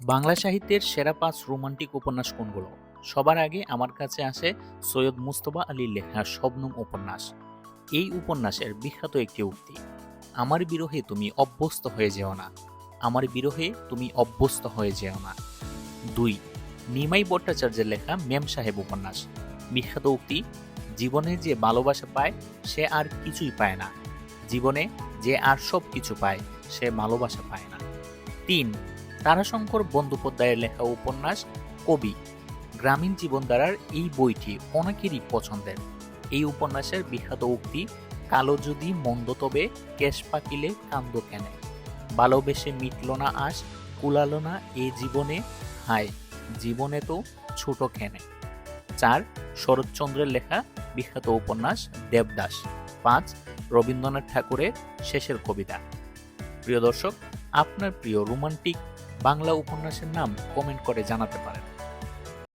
বাংলা সাহিত্যের সেরা পাঁচ রোমান্টিক উপন্যাস কোনগুলো? সবার আগে আমার কাছে আসে সৈয়দ মুস্তফা আলীর লেখা শবনম উপন্যাস। এই উপন্যাসের বিখ্যাত একটি উক্তি, আমার বিরহে তুমি অভ্যস্ত হয়ে যেও না। আমার বিরহে তুমি অভ্যস্ত হয়ে যেও না। দুই, নিমাই ভট্টাচার্যের লেখা মেম সাহেব উপন্যাস। বিখ্যাত উক্তি, জীবনে যে ভালোবাসা পায়, সে আর কিছুই পায় না। জীবনে যে আর সব কিছু পায়, সে ভালোবাসা পায় না। তিন তারাশঙ্কর বন্দ্যোপাধ্যায়ের লেখা উপন্যাস কবি গ্রামীণ জীবনধারার এই বইটি অনেকেরই পছন্দের। এই উপন্যাসের বিখ্যাত উক্তি, কালো যদি মন্দ তবে কেশ পাকিলে কান্দ কেনে। ভালোবেসে মিটল না আস কুলালো না এ জীবনে হায়, জীবনে তো ছোট কেনে। চার, শরৎচন্দ্রের লেখা বিখ্যাত উপন্যাস, দেবদাস। পাঁচ, রবীন্দ্রনাথ ঠাকুরের শেষের কবিতা। প্রিয় দর্শক আপনার প্রিয় রোমান্টিক বাংলা উপন্যাসের নাম কমেন্ট করে জানাতে পারেন।